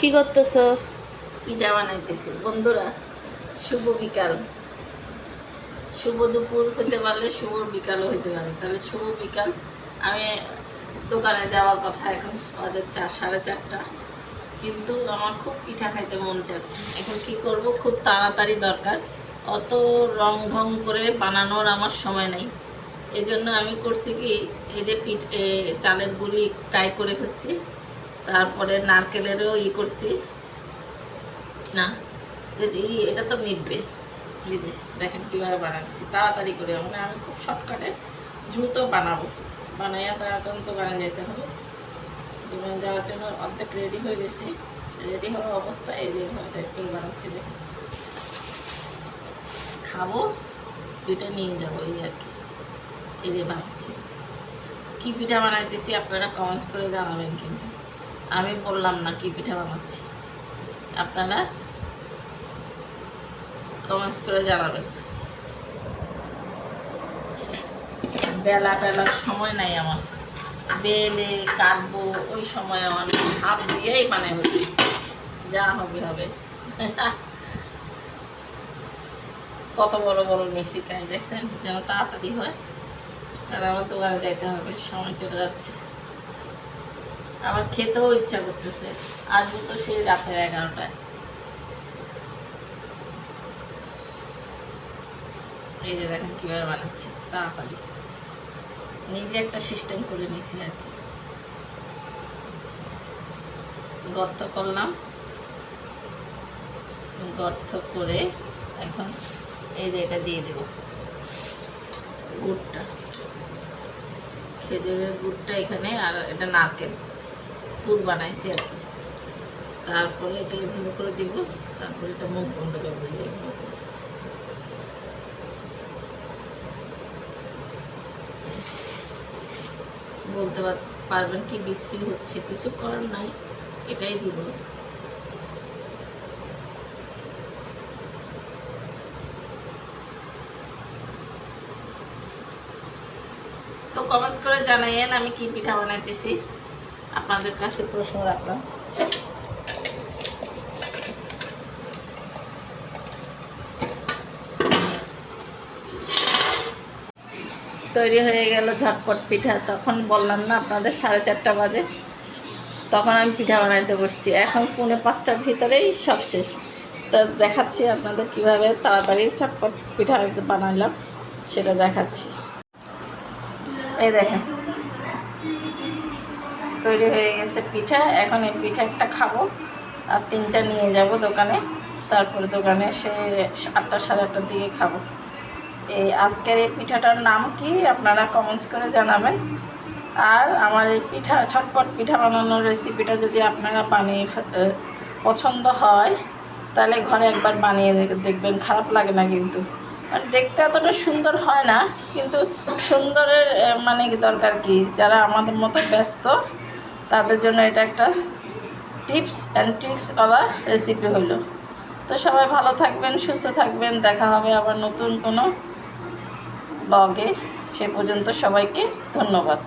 কি করতেছো? পিঠা বানাইতেছি। বন্ধুরা, শুভ বিকাল। শুভ দুপুর হতে পারলে শুভ বিকালও হতে পারে। তাহলে শুভ বিকাল। আমি দোকানে যাওয়ার কথা এখন, বাজে চার সাড়ে চারটা। কিন্তু আমার খুব পিঠা খাইতে মন চাচ্ছে। এখন কি করব? খুব তাড়াতাড়ি দরকার। অত রং ঢং করে বানানোর আমার সময় নেই। এজন্য আমি করছি কি, এই যে পিঠ চালের গুঁড়ি কাই করে ফেলছি। তারপরে নারকেলেরও ই করছি। না এটা তো মিটবে। যে দেখেন কীভাবে বানাচ্ছি, তাড়াতাড়ি করে। মানে আমি খুব শর্টকাটে দ্রুত বানাবো। বানাইয়া তাড়াতাড়ি দোকানে যেতে হবে। দোকানে যাওয়ার জন্য অর্ধেক রেডি হয়ে গেছি। রেডি হওয়ার অবস্থায় এই যে টাইপ বানাচ্ছি, দেখেন। খাব, দুইটা নিয়ে যাব, এই আর কি। এই যে বানাচ্ছি। কী পিঠা বানাইতেছি আপনারা কমেন্টস করে জানাবেন কিন্তু। আমি বললাম না কি পিঠা বানাচ্ছি। আপনারা কমেন্টস করে জানাবেন। বেলা বেলার সময় নাই আমার। বেলে, কাটবো, ওই সময় আমার হাত দিয়েই মানে হচ্ছে যা হবে হবে। কত বড় বড় নিচি কাজ, দেখছেন? যেন তাড়াতাড়ি হয়। আর আমার দোকানে যাইতে হবে, সময় চলে যাচ্ছে। আমার খেতেও ইচ্ছা করতেছে। আসব তো সেই রাতের এগারোটায়। এই যে দেখেন কীভাবে বানাচ্ছি, তাড়াতাড়ি। নিজে একটা সিস্টেম করে নিয়েছি আর কি। গর্ত করলাম। গর্ত করে এখন এই যে এটা দিয়ে দেব। গুড়টা। খেজুরের গুড়টা এখানে আর এটা নারকেল। গুড় বানাইছি আর কি। তারপরে এটা এভাবে করে দিব, তারপরে এটা মুখ বন্ধ করে দিব। এভাবে বলতে পারবেন কি বিশ্রী হচ্ছে, কিছু করার নাই, এটাই জীবন তো কমেন্টস করে জানাইয়েন আমি কি পিঠা বানাইতেছি। আপনাদের কাছে প্রশ্ন রাখলাম। তৈরি হয়ে গেল ঝটপট পিঠা। তখন বললাম, না, আপনাদের সাড়ে চারটা বাজে। তখন আমি পিঠা বানাইতে বসছি। এখন পৌনে পাঁচটার ভিতরেই সব শেষ। তো দেখাচ্ছি আপনাদের কীভাবে তাড়াতাড়ি চটপট পিঠা বানালাম সেটা দেখাচ্ছি। এই দেখেন তৈরি হয়ে গেছে পিঠা। এখন এই পিঠা একটা খাব। আর তিনটা নিয়ে যাব দোকানে। তারপরে দোকানে এসে আটটা, সাড়ে আটটার দিকে খাব। এই আজকের এই পিঠাটার নাম কি আপনারা কমেন্টস করে জানাবেন। আর আমার এই পিঠা, ছটপট পিঠা বানানোর রেসিপিটা যদি আপনারা বানিয়ে পছন্দ হয়, তাহলে ঘরে একবার বানিয়ে দেখবেন। খারাপ লাগে না কিন্তু। আর দেখতে এতটা সুন্দর হয় না, কিন্তু সুন্দরের মানে দরকার কি? যারা আমাদের মতো ব্যস্ত তাদের জন্য এটা একটা টিপস অ্যান্ড ট্রিক্সওয়ালা রেসিপি হলো তো সবাই ভালো থাকবেন, সুস্থ থাকবেন। দেখা হবে আবার নতুন কোনো ব্লগে সে পর্যন্ত সবাইকে ধন্যবাদ।